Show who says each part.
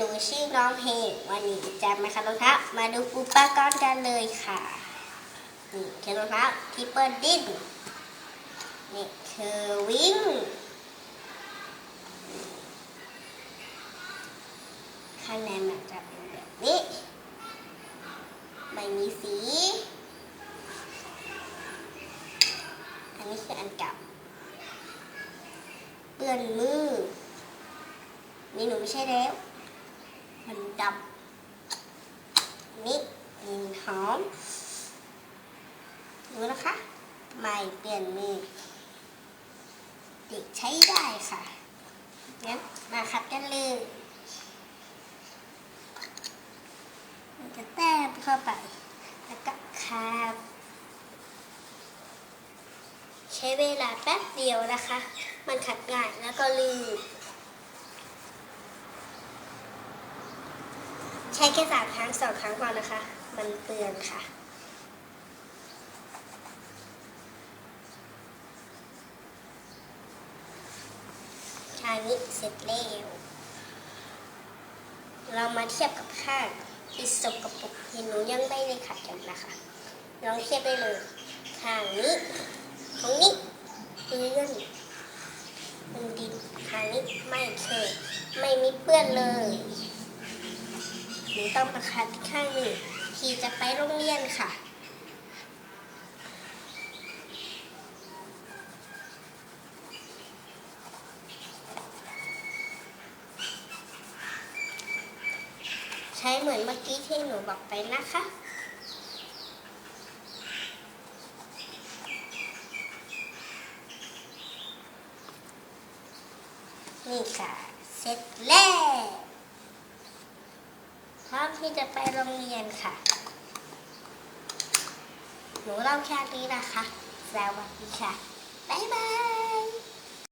Speaker 1: หนูชื่อน้องเพงวันนี้จะมาคันรองเท้ามาดูอุปกรณ์กันเลยค่ะ นี่คือรองเท้าที่เปิดดิ้นนี่คือวิ่ง ข้างในมันจะเป็นแบบนี้ไม่มีสี อันนี้คืออันเก่าเปื้อนมือ นี่หนูไม่ใช่แล้ว มันดำนี่กลิ่นหอมดูนะคะไม่เปลี่ยนมือเด็กใช้ได้ค่ะงั้นมาขัดกันเลยมันจะแต้มเข้าไป แล้วก็คาบใช้เวลาแป๊บเดียวนะคะ มันขัดง่ายแล้วก็ลืม ใช้แค่สามครั้งสองครั้งพอนะคะ มันเปลืองค่ะชานี้เสร็จแล้วเรามาเทียบกับข้างที่สกปรกที่หนูยังไม่ได้ขัดกันนะคะลองเทียบได้เลยข้างนี้ตรงนี้เปื้อนมันดินข้างนี้ไม่เคยไม่มีเปื้อนเลย นูต้องประคัดข้างหนึ่งที่จะไปโรงเรียนค่ะ ใช้เหมือนเมื่อกี้ที่หนูบอกไปนะคะนี่ค่ะเสร็จแล้ว พร้อมที่จะไปโรงเรียนค่ะ หนูเล่าแค่นี้นะคะ สวัสดีค่ะ บ๊ายบาย